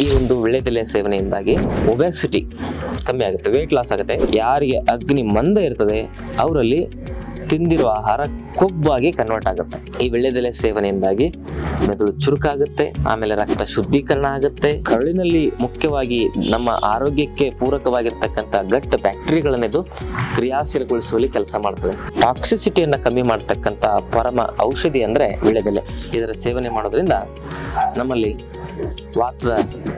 ಈ ಒಂದು ವಿಳ್ಳೆದೆಲೆ ಸೇವನೆಯಿಂದಾಗಿ ಒಬೆಸಿಟಿ ಕಮ್ಮಿ ಆಗುತ್ತೆ ವೆಯ್ಟ್ ಲಾಸ್ ಆಗುತ್ತೆ. ಯಾರಿಗೆ ಅಗ್ನಿ ಮಂದ ಇರ್ತದೆ, ಅವರಲ್ಲಿ ತಿಂದಿರುವ ಆಹಾರ ಕೊಬ್ಬಾಗಿ ಕನ್ವರ್ಟ್ ಆಗುತ್ತೆ. ಈ ವಿಳ್ಯದೆಲೆ ಸೇವನೆಯಿಂದಾಗಿ ಮೆದುಳು ಚುರುಕಾಗುತ್ತೆ, ಆಮೇಲೆ ರಕ್ತ ಶುದ್ಧೀಕರಣ ಆಗುತ್ತೆ. ಕರುಳಿನಲ್ಲಿ ಮುಖ್ಯವಾಗಿ ನಮ್ಮ ಆರೋಗ್ಯಕ್ಕೆ ಪೂರಕವಾಗಿರ್ತಕ್ಕಂಥ ಗಟ್ಟ ಬ್ಯಾಕ್ಟೀರಿಯಾಗಳನ್ನಿದು ಕ್ರಿಯಾಶೀಲಗೊಳಿಸುವಲ್ಲಿ ಕೆಲಸ ಮಾಡ್ತದೆ. ಟಾಕ್ಸಿಸಿಟಿಯನ್ನು ಕಮ್ಮಿ ಮಾಡ್ತಕ್ಕಂಥ ಪರಮ ಔಷಧಿ ಅಂದ್ರೆ ವಿಳ್ಳೆದೆಲೆ ಇದರ ಸೇವನೆ ಮಾಡೋದ್ರಿಂದ ನಮ್ಮಲ್ಲಿ ವಾತದ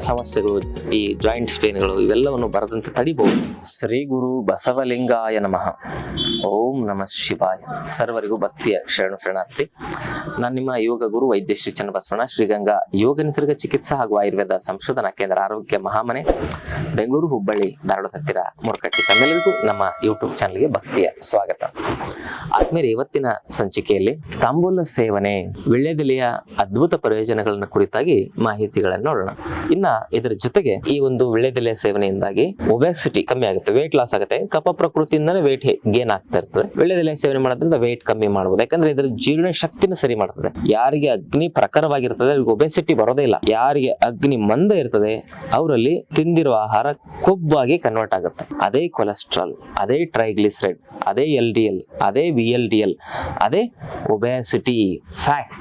ಸಮಸ್ಯೆಗಳು, ಈ ಜಾಯಿಂಟ್ ಸ್ಪೇನ್ಗಳು ಇವೆಲ್ಲವನ್ನು ಬರದಂತೆ ತಡಿಬಹುದು. ಶ್ರೀ ಗುರು ಬಸವಲಿಂಗಾಯ ನಮಃ. ಓಂ ನಮಃ ಶಿವಾಯ ಸರ್ವರಿಗೂ ಭಕ್ತಿಯ ಶರಣು ಶರಣಾರ್ಥಿ ನಾನು ನಿಮ್ಮ ಯೋಗ ಗುರು ವೈದ್ಯ ಶ್ರೀ ಚನ್ನಬಸವಣ್ಣ ಶ್ರೀಗಂಗಾ ಯೋಗ ನಿಸರ್ಗ ಚಿಕಿತ್ಸಾ ಹಾಗೂ ಆಯುರ್ವೇದ ಸಂಶೋಧನಾ ಕೇಂದ್ರ ಆರೋಗ್ಯ ಮಹಾಮನೆ. ಬೆಂಗಳೂರು, ಹುಬ್ಬಳ್ಳಿ, ಧಾರವಾಡ ಹತ್ತಿರ ಮುರಕಟ್ಟಿ ತಮ್ಮೆಲ್ಲರಿಗೂ ನಮ್ಮ ಯೂಟ್ಯೂಬ್ ಚಾನಲ್ಗೆ ಭಕ್ತಿಯ ಸ್ವಾಗತ. ಆದ್ಮೇಲೆ ಇವತ್ತಿನ ಸಂಚಿಕೆಯಲ್ಲಿ ತಾಂಬೂಲ ಸೇವನೆ ವಿಳ್ಳೆದೆಲೆಯ ಅದ್ಭುತ ಪ್ರಯೋಜನಗಳನ್ನ ಕುರಿತಾಗಿ ಮಾಹಿತಿಗಳನ್ನು ನೋಡೋಣ. ಇನ್ನ ಇದರ ಜೊತೆಗೆ ಈ ಒಂದು ವಿಳ್ಳೆದೆಲೆ ಸೇವನೆಯಿಂದಾಗಿ ಒಬೆಸಿಟಿ ಕಮ್ಮಿ ಆಗುತ್ತೆ ವೇಟ್ ಲಾಸ್ ಆಗುತ್ತೆ. ಕಪ ಪ್ರಕೃತಿಯಿಂದನೇ ವೇಟ್ ಗೇನ್ ಆಗ್ತಾ ಇರ್ತದೆ. ವಿಳ್ಳೆದೆಲೆ ಸೇವನೆ ಮಾಡೋದ್ರಿಂದ ವೇಟ್ ಕಮ್ಮಿ ಮಾಡಬಹುದು ಯಾಕಂದ್ರೆ ಇದರ ಜೀರ್ಣ ಶಕ್ತಿನ ಸರಿ ಮಾಡ್ತದೆ. ಯಾರಿಗೆ ಅಗ್ನಿ ಪ್ರಖರವಾಗಿರ್ತದೆ ಅವ್ರಿಗೆ ಒಬೆಸಿಟಿ ಬರೋದೇ ಇಲ್ಲ. ಯಾರಿಗೆ ಅಗ್ನಿ ಮಂದ ಇರ್ತದೆ, ಅವರಲ್ಲಿ ತಿಂದಿರುವ ಕೊಬ್ಬಾಗಿ ಕನ್ವರ್ಟ್ ಆಗುತ್ತೆ. ಅದೇ ಕೊಲೆಸ್ಟ್ರಾಲ್ ಅದೇ ಟ್ರೈಗ್ಲಿಸರೈಡ್ ಅದೇ ಎಲ್ ಡಿ ಎಲ್ ಅದೇ ವಿ ಎಲ್ ಡಿ ಎಲ್ ಅದೇ obesity fat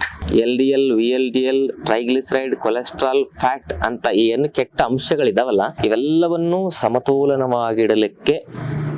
L D L V L D L triglyceride cholesterol fat ಅಂತ ಏನು ಕೆಟ್ಟ ಅಂಶಗಳಿದಾವಲ್ಲ, ಇವೆಲ್ಲವನ್ನೂ ಸಮತೋಲನವಾಗಿಡಲಿಕ್ಕೆ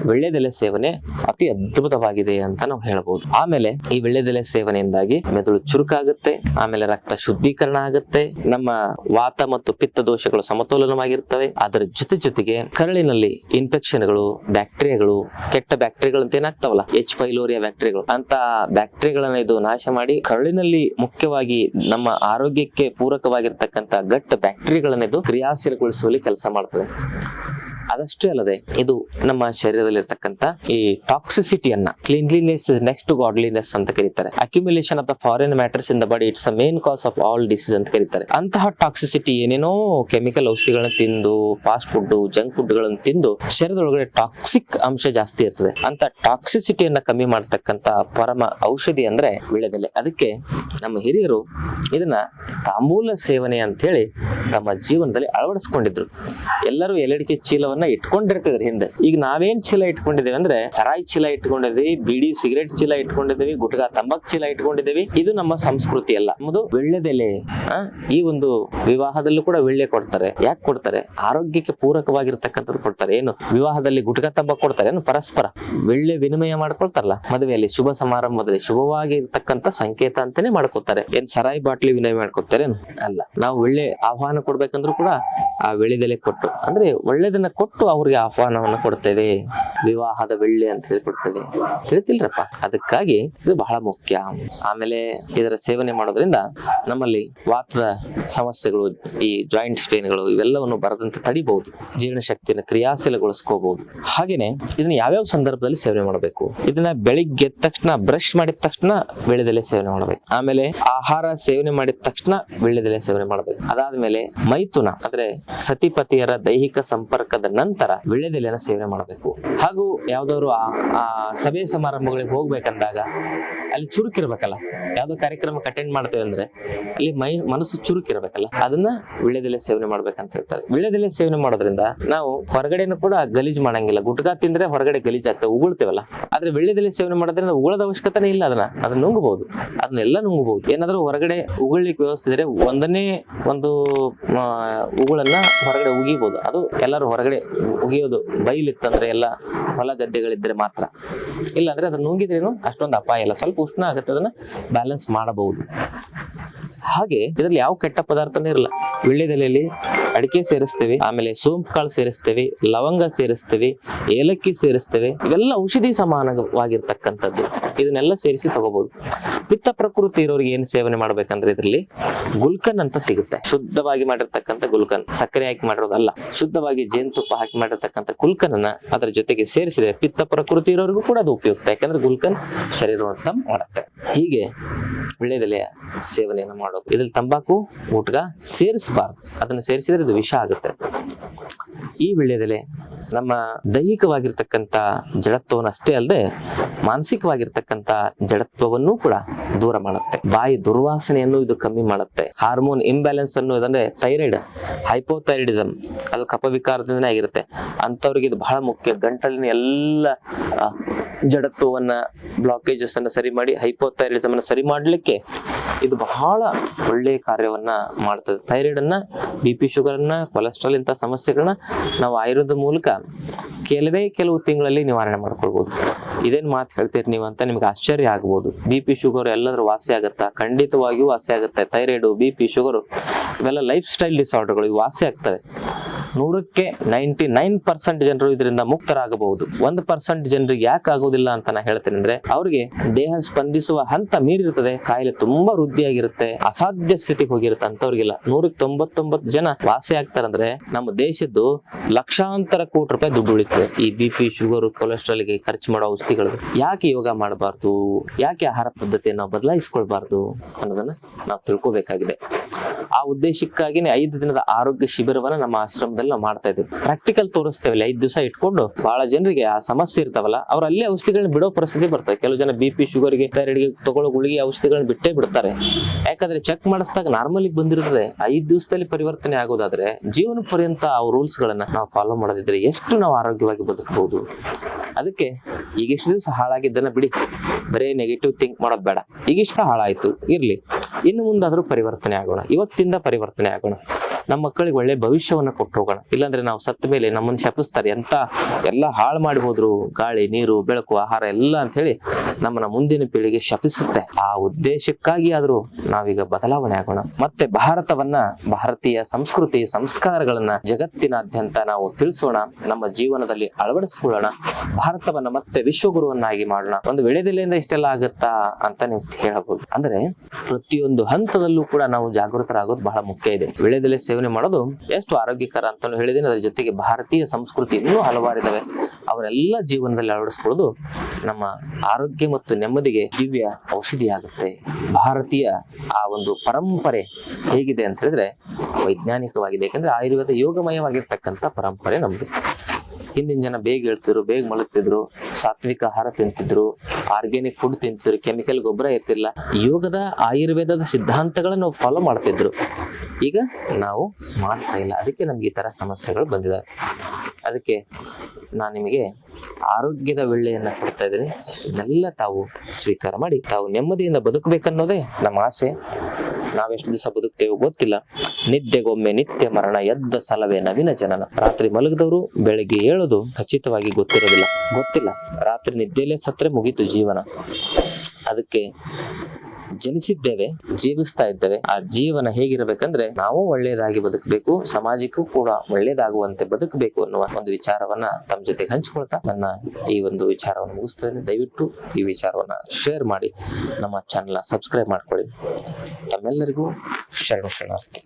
ವಿಳ್ಳೆದೆಲೆ ಸೇವನೆ ಅತಿ ಅದ್ಭುತವಾಗಿದೆ ಅಂತ ನಾವು ಹೇಳ್ಬೋದು. ಆಮೇಲೆ ಈ ವೀಳ್ಯದೆಲೆ ಸೇವನೆಯಿಂದಾಗಿ ಮೆದುಳು ಚುರುಕಾಗುತ್ತೆ, ಆಮೇಲೆ ರಕ್ತ ಶುದ್ಧೀಕರಣ ಆಗುತ್ತೆ, ನಮ್ಮ ವಾತ ಮತ್ತು ಪಿತ್ತ ದೋಷಗಳು ಸಮತೋಲನವಾಗಿರ್ತವೆ. ಅದರ ಜೊತೆ ಜೊತೆಗೆ ಕರಳಿನಲ್ಲಿ ಇನ್ಫೆಕ್ಷನ್ಗಳು ಬ್ಯಾಕ್ಟೀರಿಯಾಗಳು ಕೆಟ್ಟ ಬ್ಯಾಕ್ಟೀರಿಯಾಗಳು ಅಂತ ಏನಾಗ್ತಾವಲ್ಲ? ಎಚ್ ಪೈಲೋರಿಯಾ ಬ್ಯಾಕ್ಟೀರಿಯಾಗಳು ಅಂತ ಬ್ಯಾಕ್ಟೀರಿಯಾಗಳನ್ನ ಇದು ನಾಶ ಮಾಡಿ ಕರಳಿನಲ್ಲಿ ಮುಖ್ಯವಾಗಿ ನಮ್ಮ ಆರೋಗ್ಯಕ್ಕೆ ಪೂರಕವಾಗಿರ್ತಕ್ಕಂಥ ಗಟ್ಟ ಬ್ಯಾಕ್ಟೀರಿಯಾಗಳನ್ನ ಇದು ಕ್ರಿಯಾಶೀಲಗೊಳಿಸುವಲ್ಲಿ ಕೆಲಸ ಮಾಡ್ತದೆ. ಅದಷ್ಟೇ ಅಲ್ಲದೆ ಇದು ನಮ್ಮ ಶರೀರದಲ್ಲಿರ್ತಕ್ಕಂಥ ಈ ಟಾಕ್ಸಿಸಿಟಿಯನ್ನ ಕ್ಲೀನ್ಲಿನೆಸ್ ನೆಕ್ಸ್ಟ್ ಗಾಡ್ಲಿನೆಸ್ ಅಂತ ಕರೀತಾರೆ. Accumulation of the foreign matters in the body it's a main cause of all disease ಅಂತ ಕರೀತಾರೆ. ಅಂತಹ ಟಾಕ್ಸಿಸಿಟಿ ಏನೇನೋ ಕೆಮಿಕಲ್ ಔಷಧಿಗಳನ್ನ ತಿಂದು ಫಾಸ್ಟ್ ಫುಡ್ ಜಂಕ್ ಫುಡ್ಗಳನ್ನು ತಿಂದು ಶರೀರದೊಳಗಡೆ ಟಾಕ್ಸಿಕ್ ಅಂಶ ಜಾಸ್ತಿ ಇರ್ತದೆ. ಅಂತ ಟಾಕ್ಸಿಸಿಟಿಯನ್ನ ಕಮ್ಮಿ ಮಾಡ್ತಕ್ಕಂಥ ಪರಮ ಔಷಧಿ ಅಂದ್ರೆ ವಿಳೆದೆಲೆ. ಅದಕ್ಕೆ ನಮ್ಮ ಹಿರಿಯರು ಇದನ್ನ ತಾಂಬೂಲ ಸೇವನೆ ಅಂತ ಹೇಳಿ ತಮ್ಮ ಜೀವನದಲ್ಲಿ ಅಳವಡಿಸ್ಕೊಂಡಿದ್ರು. ಎಲ್ಲರೂ ಎಲೆಡಿಕೆ ಚೀಲವನ್ನ ಇಟ್ಕೊಂಡಿರ್ತಿದ್ರು ಹಿಂದೆ. ಈಗ ನಾವೇನ್ ಚೀಲ ಇಟ್ಕೊಂಡಿದ್ದೇವೆ ಅಂದ್ರೆ ಸರಾಯಿ ಚೀಲ ಇಟ್ಕೊಂಡಿದ್ದೀವಿ ಬಿಡಿ ಸಿಗರೇಟ್ ಚೀಲ ಇಟ್ಕೊಂಡಿದ್ದೀವಿ ಗುಟ್ಕಾ ತಂಬಾಕ್ ಚೀಲ ಇಟ್ಕೊಂಡಿದ್ದೀವಿ ಇದು ನಮ್ಮ ಸಂಸ್ಕೃತಿ ಅಲ್ಲ. ನಮ್ಮದು ವಿಳ್ಳೆದೆಲೆ ಆ, ಈ ಒಂದು ವಿವಾಹದಲ್ಲೂ ಕೂಡ ವಿಳ್ಳೆ ಕೊಡ್ತಾರೆ. ಯಾಕೆ ಕೊಡ್ತಾರೆ? ಆರೋಗ್ಯಕ್ಕೆ ಪೂರಕವಾಗಿರ್ತಕ್ಕಂಥದ್ದು ಕೊಡ್ತಾರೆ. ಏನು? ವಿವಾಹದಲ್ಲಿ ಗುಟ್ಕಾ ತಂಬಾಕ್ ಕೊಡ್ತಾರೆ. ಏನು? ಪರಸ್ಪರ ವಿಳ್ಳೆ ವಿನಿಮಯ ಮಾಡ್ಕೊಳ್ತಾರಲ್ಲ? ಮದುವೆಯಲ್ಲಿ ಶುಭ ಸಮಾರಂಭದಲ್ಲಿ ಶುಭವಾಗಿ ಇರ್ತಕ್ಕಂಥ ಸಂಕೇತ ಅಂತಾನೆ ಮಾಡ್ಕೊತಾರೆ. ಏನ್? ಸರಾಯಿ ಬಾಟ್ಲಿ ವಿನಿಮಯ ಮಾಡ್ಕೊತಾರೆ. ಅಲ್ಲ. ನಾವು ಒಳ್ಳೆ ಆಹ್ವಾನ ಕೊಡ್ಬೇಕಂದ್ರೂ ಕೂಡ ಆ ವಿಳ್ಳೆದೆಲೆ ಕೊಟ್ಟು. ಅಂದ್ರೆ ಒಳ್ಳೇದನ್ನ ಕೊಟ್ಟು ಅವ್ರಿಗೆ ಆಹ್ವಾನವನ್ನು ಕೊಡ್ತೇವೆ. ವಿವಾಹದ ಬೆಳ್ಳಿ ಅಂತ ಹೇಳಿ ಕೊಡ್ತೇವೆ ತಿಳಿತಿಲ್ರಪ್ಪ? ಅದಕ್ಕಾಗಿ ಇದು ಬಹಳ ಮುಖ್ಯ. ಆಮೇಲೆ ಇದರ ಸೇವನೆ ಮಾಡೋದ್ರಿಂದ ನಮ್ಮಲ್ಲಿ ವಾತದ ಸಮಸ್ಯೆಗಳು, ಈ ಜಾಯಿಂಟ್ಸ್ ಪೇನ್ಗಳು ಇವೆಲ್ಲವನ್ನು ಬರದಂತೆ ತಡಿಬಹುದು. ಜೀರ್ಣಶಕ್ತಿಯನ್ನು ಕ್ರಿಯಾಶೀಲಗೊಳಿಸ್ಕೋಬಹುದು. ಹಾಗೇನೆ ಇದನ್ನ ಯಾವ್ಯಾವ ಸಂದರ್ಭದಲ್ಲಿ ಸೇವನೆ ಮಾಡಬೇಕು? ಇದನ್ನ ಬೆಳಿಗ್ಗೆ ತಕ್ಷಣ ಬ್ರಷ್ ಮಾಡಿದ ತಕ್ಷಣ ವಿಳ್ಳೆದೆಲೆ ಸೇವನೆ ಮಾಡಬೇಕು. ಆಮೇಲೆ ಆಹಾರ ಸೇವನೆ ಮಾಡಿದ ತಕ್ಷಣ ವಿಳ್ಳೆದೆಲೆ ಸೇವನೆ ಮಾಡಬೇಕು. ಅದಾದ್ಮೇಲೆ ಮೈಥುನ, ಅಂದ್ರೆ ಸತಿಪತಿಯರ ದೈಹಿಕ ಸಂಪರ್ಕದ ನಂತರ ವಿಳ್ಳೆದೆಲೆಯನ್ನು ಸೇವನೆ ಮಾಡಬೇಕು. ಹಾಗೂ ಯಾವ್ದಾದ್ರು ಆ ಸಭೆ ಸಮಾರಂಭಗಳಿಗೆ ಹೋಗ್ಬೇಕಂದಾಗ ಅಲ್ಲಿ ಚುರುಕಿರ್ಬೇಕಲ್ಲ. ಯಾವ್ದೋ ಕಾರ್ಯಕ್ರಮಕ್ಕೆ ಅಟೆಂಡ್ ಮಾಡ್ತೇವೆ ಅಂದ್ರೆ ಇಲ್ಲಿ ಮೈ, ಮನಸ್ಸು ಚುರುಕಿರ್ಬೇಕಲ್ಲ. ಅದನ್ನ ವಿಳ್ಳೆದೆಲೆ ಸೇವನೆ ಮಾಡ್ಬೇಕಂತ ಹೇಳ್ತಾರೆ. ವಿಳ್ಳೆದೆಲೆ ಸೇವನೆ ಮಾಡೋದ್ರಿಂದ ನಾವು ಹೊರಗಡೆನೂ ಕೂಡ ಗಲೀಜ್ ಮಾಡಂಗಿಲ್ಲ. ಗುಟ್ಕಾ ತಿಂದ್ರೆ ಹೊರಗಡೆ ಗಲೀಜ್ ಆಗ್ತವೆ, ಉಗುಳ್ತೇವಲ್ಲ. ಆದ್ರೆ ವಿಳ್ಳೆದೆಲೆ ಸೇವನೆ ಮಾಡೋದ್ರಿಂದ ಉಗುಳದ ಅವಶ್ಯಕತೆ ಇಲ್ಲ ಅದನ್ನ. ಅದನ್ನ ನುಂಗಬಹುದು ಅದನ್ನೆಲ್ಲ ನುಂಗಬಹುದು ಏನಾದ್ರೂ ಹೊರಗಡೆ ಉಗುಳ್ಲಿಕ್ಕೆ ವ್ಯವಸ್ಥೆ ಇದ್ರೆ ಒಂದನೇ ಒಂದು ಉಗುಳನ್ನ ಹೊರಗಡೆ ಉಗಿಬಹುದು ಅದು ಎಲ್ಲರೂ ಹೊರಗಡೆ ಉಗಿಯೋದು, ಬೈಲಿತ್ತಂದ್ರೆ ಎಲ್ಲ ಹೊಲ ಗದ್ದೆಗಳಿದ್ರೆ ಮಾತ್ರ. ಇಲ್ಲ ಅಂದ್ರೆ ಅದನ್ನ ನುಂಗಿದ್ರೇನು ಅಷ್ಟೊಂದು ಅಪಾಯ ಇಲ್ಲ. ಸ್ವಲ್ಪ ಉಷ್ಣ ಆಗುತ್ತೆ, ಅದನ್ನ ಬ್ಯಾಲೆನ್ಸ್ ಮಾಡಬಹುದು. ಹಾಗೆ ಇದರಲ್ಲಿ ಯಾವ ಕೆಟ್ಟ ಪದಾರ್ಥನೇ ಇರಲ್ಲ. ವಿಳ್ಳೆದೆಲೆಯಲ್ಲಿ ಅಡಿಕೆ ಸೇರಿಸ್ತೇವೆ, ಆಮೇಲೆ ಸೋಂಪು ಕಾಳು ಸೇರಿಸ್ತೇವೆ, ಲವಂಗ ಸೇರಿಸ್ತೇವೆ, ಏಲಕ್ಕಿ ಸೇರಿಸ್ತೇವೆ. ಇವೆಲ್ಲ ಔಷಧಿ ಸಮಾನವಾಗಿರ್ತಕ್ಕಂಥದ್ದು. ಇದನ್ನೆಲ್ಲ ಸೇರಿಸಿ ತಗೋಬಹುದು. ಪಿತ್ತ ಪ್ರಕೃತಿ ಇರೋರಿಗೆ ಏನು ಸೇವನೆ ಮಾಡ್ಬೇಕಂದ್ರೆ ಇದರಲ್ಲಿ ಗುಲ್ಕನ್ ಅಂತ ಸಿಗುತ್ತೆ. ಶುದ್ಧವಾಗಿ ಮಾಡಿರ್ತಕ್ಕಂಥ ಗುಲ್ಕನ್, ಸಕ್ಕರೆ ಹಾಕಿ ಮಾಡಿರೋದಲ್ಲ, ಶುದ್ಧವಾಗಿ ಜೇನುತುಪ್ಪ ಹಾಕಿ ಮಾಡಿರ್ತಕ್ಕಂಥ ಅನ್ನ ಅದರ ಜೊತೆಗೆ ಸೇರಿಸಿದ್ರೆ ಪಿತ್ತ ಪ್ರಕೃತಿ ಇರೋರಿಗೂ ಕೂಡ ಅದು ಉಪಯುಕ್ತ. ಯಾಕಂದ್ರೆ ಗುಲ್ಕನ್ ಶರೀರವನ್ನು ತಂಪು ಮಾಡುತ್ತೆ ಹೀಗೆ ವಿಳ್ಳೆದೆಲೆಯ ಸೇವನೆಯನ್ನು ಮಾಡೋದು. ಇದ್ರಲ್ಲಿ ತಂಬಾಕು, ಊಟಗ ಸೇರಿಸಬಾರ್ದು. ಅದನ್ನು ಸೇರಿಸಿದ್ರೆ ಇದು ವಿಷ ಆಗುತ್ತೆ. ಈ ವಿಳ್ಳೆದೆಲೆ ನಮ್ಮ ದೈಹಿಕವಾಗಿರ್ತಕ್ಕಂಥ ಜಡತ್ವವನ್ನು ಅಷ್ಟೇ ಅಲ್ಲದೆ ಮಾನಸಿಕವಾಗಿರ್ತಕ್ಕಂಥ ಜಡತ್ವವನ್ನು ಕೂಡ ದೂರ ಮಾಡುತ್ತೆ. ಬಾಯಿ ದುರ್ವಾಸನೆಯನ್ನು ಇದು ಕಮ್ಮಿ ಮಾಡುತ್ತೆ. ಹಾರ್ಮೋನ್ ಇಂಬ್ಯಾಲೆನ್ಸ್ ಅನ್ನು ಇದಂದ್ರೆ ಥೈರಾಯ್ಡ್ ಹೈಪೋಥೈರಾಯ್ಡಿಸಮ್ ಅದು ಕಪವಿಕಾರದಿಂದನೇ ಆಗಿರುತ್ತೆ. ಅಂಥವ್ರಿಗೆ ಇದು ಬಹಳ ಮುಖ್ಯ. ಗಂಟಲಿನ ಎಲ್ಲ ಜಡತ್ವವನ್ನ ಬ್ಲಾಕೇಜಸ್ ಅನ್ನ ಸರಿ ಮಾಡಿ ಹೈಪೋಥೈರಾಯ್ಡಿಸಮ್ ಅನ್ನ ಸರಿ ಮಾಡಲಿಕ್ಕೆ ಇದು ಬಹಳ ಒಳ್ಳೆಯ ಕಾರ್ಯವನ್ನ ಮಾಡ್ತದೆ. ಥೈರಾಯ್ಡ್ ಅನ್ನ ಬಿ ಪಿ ಶುಗರ್ ಅನ್ನ ಕೊಲೆಸ್ಟ್ರಾಲ್ ಇಂಥ ಸಮಸ್ಯೆಗಳನ್ನ ನಾವು ಆಯುರ್ವೇದ ಮೂಲಕ ಕೆಲವೇ ಕೆಲವು ತಿಂಗಳಲ್ಲಿ ನಿವಾರಣೆ ಮಾಡ್ಕೊಳ್ಬೋದು. ಇದೇನು ಮಾತು ಹೇಳ್ತೀರಿ ನೀವು ಅಂತ ನಿಮ್ಗೆ ಆಶ್ಚರ್ಯ ಆಗ್ಬೋದು. ಬಿ ಪಿ ಶುಗರ್ ಎಲ್ಲಾದ್ರೂ ವಾಸಿ ಆಗುತ್ತಾ? ಖಂಡಿತವಾಗಿಯೂ ವಾಸಿ ಆಗುತ್ತೆ. ಥೈರಾಯ್ಡು ಬಿ ಪಿ ಶುಗರು ಇವೆಲ್ಲ ಲೈಫ್ ಸ್ಟೈಲ್ ಡಿಸಾರ್ಡರ್ಗಳು ವಾಸಿ ಆಗ್ತವೆ. ನೂರಕ್ಕೆ ನೈಂಟಿ ನೈನ್ ಪರ್ಸೆಂಟ್ ಜನರು ಇದರಿಂದ ಮುಕ್ತರಾಗಬಹುದು. ಒಂದು ಪರ್ಸೆಂಟ್ ಜನರಿಗೆ ಯಾಕೆ ಆಗೋದಿಲ್ಲ ಅಂತ ನಾ ಹೇಳ್ತೇನೆ ಅಂದ್ರೆ, ಅವ್ರಿಗೆ ದೇಹ ಸ್ಪಂದಿಸುವ ಹಂತ ಮೀರಿರ್ತದೆ, ಕಾಯಿಲೆ ತುಂಬಾ ವೃದ್ಧಿಯಾಗಿರುತ್ತೆ, ಅಸಾಧ್ಯ ಸ್ಥಿತಿಗೆ ಹೋಗಿರುತ್ತೆ ಅಂತವ್ರಿಗಿಲ್ಲ. ನೂರಕ್ಕೆ ತೊಂಬತ್ತೊಂಬತ್ತು ಜನ ವಾಸಿ ಆಗ್ತಾರಂದ್ರೆ ನಮ್ಮ ದೇಶದ್ದು ಲಕ್ಷಾಂತರ ಕೋಟಿ ರೂಪಾಯಿ ದುಡ್ಡು ಉಳಿತದೆ. ಈ ಬಿ ಪಿ, ಶುಗರ್ ಕೊಲೆಸ್ಟ್ರಾಲ್ಗೆ ಖರ್ಚು ಮಾಡೋ ಔಷಧಿಗಳು. ಯಾಕೆ ಯೋಗ ಮಾಡಬಾರ್ದು? ಯಾಕೆ ಆಹಾರ ಪದ್ಧತಿಯನ್ನು ಬದಲಾಯಿಸ್ಕೊಳ್ಬಾರ್ದು ಅನ್ನೋದನ್ನ ನಾವು ತಿಳ್ಕೋಬೇಕಾಗಿದೆ. ಆ ಉದ್ದೇಶಕ್ಕಾಗಿನೇ ಐದು ದಿನದ ಆರೋಗ್ಯ ಶಿಬಿರವನ್ನ ನಮ್ಮ ಆಶ್ರಮದಲ್ಲಿ ನಾವು ಮಾಡ್ತಾ ಇದ್ದೀವಿ ಪ್ರಾಕ್ಟಿಕಲ್ ತೋರಿಸ್ತೇವಲ್ಲ ಐದು ದಿವಸ ಇಟ್ಕೊಂಡು ಬಹಳ ಜನರಿಗೆ ಆ ಸಮಸ್ಯೆ ಇರ್ತಾವಲ್ಲ, ಅವ್ರು ಅಲ್ಲೇ ಔಷಧಿಗಳನ್ನ ಬಿಡೋ ಪರಿಸ್ಥಿತಿ ಬರ್ತದೆ. ಕೆಲವು ಜನ ಬಿ ಪಿ ಶುಗರ್ಗೆ ಥೈರಾಯ್ಡ್ಗೆ ತಗೊಳ್ಳೋ ಗುಳಿಗೆ ಔಷಧಿಗಳನ್ನ ಬಿಟ್ಟೇ ಬಿಡ್ತಾರೆ. ಯಾಕಂದ್ರೆ ಚೆಕ್ ಮಾಡಿಸಿದಾಗ ನಾರ್ಮಲ್ ಬಂದಿರುತ್ತದೆ ಐದು ದಿವಸದಲ್ಲಿ ಪರಿವರ್ತನೆ ಆಗೋದಾದ್ರೆ ಜೀವನ ಪರ್ಯಂತ ಆ ರೂಲ್ಸ್ ಗಳನ್ನ ನಾವು ಫಾಲೋ ಮಾಡೋದಿದ್ರೆ ಎಷ್ಟು ನಾವು ಆರೋಗ್ಯವಾಗಿ ಬದುಕಬಹುದು ಅದಕ್ಕೆ ಈಗಿಷ್ಟು ದಿವಸ ಹಾಳಾಗಿದ್ದನ್ನ ಬಿಡಿ. ಬರೇ ನೆಗೆಟಿವ್ ಥಿಂಕ್ ಮಾಡೋದು ಬೇಡ. ಈಗಿಷ್ಟ ಹಾಳಾಯ್ತು, ಇರ್ಲಿ. ಇನ್ನು ಮುಂದಾದ್ರೂ ಪರಿವರ್ತನೆ ಆಗೋಣ. ಇವತ್ತಿಂದ ಪರಿವರ್ತನೆ ಆಗೋಣ. ನಮ್ಮ ಮಕ್ಕಳಿಗೆ ಒಳ್ಳೆ ಭವಿಷ್ಯವನ್ನ ಕೊಟ್ಟು ಹೋಗೋಣ. ಇಲ್ಲಾಂದ್ರೆ ನಾವು ಸತ್ತ ಮೇಲೆ ನಮ್ಮನ್ನು ಶಪಿಸ್ತಾರೆ. ಎಂತ ಎಲ್ಲ ಹಾಳು ಮಾಡಿ ಗಾಳಿ, ನೀರು, ಬೆಳಕು, ಆಹಾರ ಎಲ್ಲ ಅಂತ ಹೇಳಿ ನಮ್ಮನ್ನ ಮುಂದಿನ ಪೀಳಿಗೆ ಶಪಿಸುತ್ತೆ. ಆ ಉದ್ದೇಶಕ್ಕಾಗಿ ಆದ್ರೂ ನಾವೀಗ ಬದಲಾವಣೆ ಆಗೋಣ. ಮತ್ತೆ ಭಾರತವನ್ನ, ಭಾರತೀಯ ಸಂಸ್ಕೃತಿ, ಸಂಸ್ಕಾರಗಳನ್ನ ಜಗತ್ತಿನಾದ್ಯಂತ ನಾವು ತಿಳಿಸೋಣ. ನಮ್ಮ ಜೀವನದಲ್ಲಿ ಅಳವಡಿಸಿಕೊಳ್ಳೋಣ. ಭಾರತವನ್ನ ಮತ್ತೆ ವಿಶ್ವಗುರುವನ್ನಾಗಿ ಮಾಡೋಣ. ಒಂದು ವಿಳೆದೆಲೆಯಿಂದ ಇಷ್ಟೆಲ್ಲ ಆಗುತ್ತಾ ಅಂತ ಹೇಳಬಹುದು. ಅಂದ್ರೆ ಪ್ರತಿಯೊಂದು ಹಂತದಲ್ಲೂ ಕೂಡ ನಾವು ಜಾಗೃತರಾಗೋದು ಬಹಳ ಮುಖ್ಯ ಇದೆ. ವಿಳೆದೆಲೆ ಸೇವನೆ ಮಾಡೋದು ಎಷ್ಟು ಆರೋಗ್ಯಕರ ಅಂತ ಹೇಳಿದ್ದೀನಿ. ಅದರ ಜೊತೆಗೆ ಭಾರತೀಯ ಸಂಸ್ಕೃತಿ ಇನ್ನೂ ಹಲವಾರಿದಾವೆ ಅವರೆಲ್ಲ ಜೀವನದಲ್ಲಿ ಅಳವಡಿಸ್ಕೊಳ್ಳೋದು ನಮ್ಮ ಆರೋಗ್ಯ ಮತ್ತು ನೆಮ್ಮದಿಗೆ ದಿವ್ಯ ಔಷಧಿ ಆಗುತ್ತೆ ಭಾರತೀಯ ಆ ಒಂದು ಪರಂಪರೆ ಹೇಗಿದೆ ಅಂತ ಹೇಳಿದ್ರೆ ವೈಜ್ಞಾನಿಕವಾಗಿದೆ. ಯಾಕಂದ್ರೆ ಆಯುರ್ವೇದ ಯೋಗಮಯವಾಗಿರ್ತಕ್ಕಂಥ ಪರಂಪರೆ ನಮ್ದು. ಹಿಂದಿನ ಜನ ಬೇಗ ಹೇಳ್ತಿದ್ರು, ಬೇಗ ಮಲಗ್ತಿದ್ರು, ಸಾತ್ವಿಕ ಆಹಾರ ತಿಂತಿದ್ರು, ಆರ್ಗ್ಯಾನಿಕ್ ಫುಡ್ ತಿಂತಿದ್ರು, ಕೆಮಿಕಲ್ ಗೊಬ್ಬರ ಇರ್ತಿಲ್ಲ ಯೋಗದ ಆಯುರ್ವೇದದ ಸಿದ್ಧಾಂತಗಳನ್ನು ಫಾಲೋ ಮಾಡ್ತಿದ್ರು. ಈಗ ನಾವು ಮಾಡ್ತಾ ಇಲ್ಲ. ಅದಕ್ಕೆ ನಮ್ಗೆ ಈ ತರ ಸಮಸ್ಯೆಗಳು ಬಂದಿದ್ದಾವೆ ಅದಕ್ಕೆ ನಾನು ನಿಮಗೆ ಆರೋಗ್ಯದ ವೆಳ್ಳೆಯನ್ನ ಕೊಡ್ತಾ ಇದ್ದೀನಿ. ಇದನ್ನೆಲ್ಲ ತಾವು ಸ್ವೀಕಾರ ಮಾಡಿ, ತಾವು ನೆಮ್ಮದಿಯಿಂದ ಬದುಕಬೇಕನ್ನೋದೇ ನಮ್ಮ ಆಸೆ. ನಾವೆಷ್ಟು ದಿವಸ ಬದುಕ್ತೇವೋ ಗೊತ್ತಿಲ್ಲ. ನಿದ್ದೆಗೊಮ್ಮೆ ನಿತ್ಯ ಮರಣ ಎದ್ದ ಸಲವೇ ನವೀನ ಜನನ. ರಾತ್ರಿ ಮಲಗಿದವರು ಬೆಳಗ್ಗೆ ಏಳೋದು ಖಚಿತವಾಗಿ ಗೊತ್ತಿರೋದಿಲ್ಲ. ಗೊತ್ತಿಲ್ಲ. ರಾತ್ರಿ ನಿದ್ದೆಯಲ್ಲೇ ಸತ್ರೆ ಮುಗೀತು ಜೀವನ. ಅದಕ್ಕೆ ಜನಿಸಿದ್ದೇವೆ, ಜೀವಿಸ್ತಾ ಇದ್ದೇವೆ. ಆ ಜೀವನ ಹೇಗಿರಬೇಕಂದ್ರೆ ನಾವು ಒಳ್ಳೆಯದಾಗಿ ಬದುಕಬೇಕು, ಸಮಾಜಕ್ಕೂ ಕೂಡ ಒಳ್ಳೆಯದಾಗುವಂತೆ ಬದುಕಬೇಕು ಅನ್ನುವ ಒಂದು ವಿಚಾರವನ್ನ ತಮ್ಮ ಜೊತೆಗೆ ಹಂಚಿಕೊಳ್ತಾ ನನ್ನ ಈ ಒಂದು ವಿಚಾರವನ್ನು ಮುಗಿಸ್ತೇನೆ. ದಯವಿಟ್ಟು ಈ ವಿಚಾರವನ್ನ ಶೇರ್ ಮಾಡಿ, ನಮ್ಮ ಚಾನೆಲ್ ಸಬ್ಸ್ಕ್ರೈಬ್ ಮಾಡ್ಕೊಳ್ಳಿ. ತಮ್ಮೆಲ್ಲರಿಗೂ ಶರಣ ಶರಣಾರ್ಥಿ.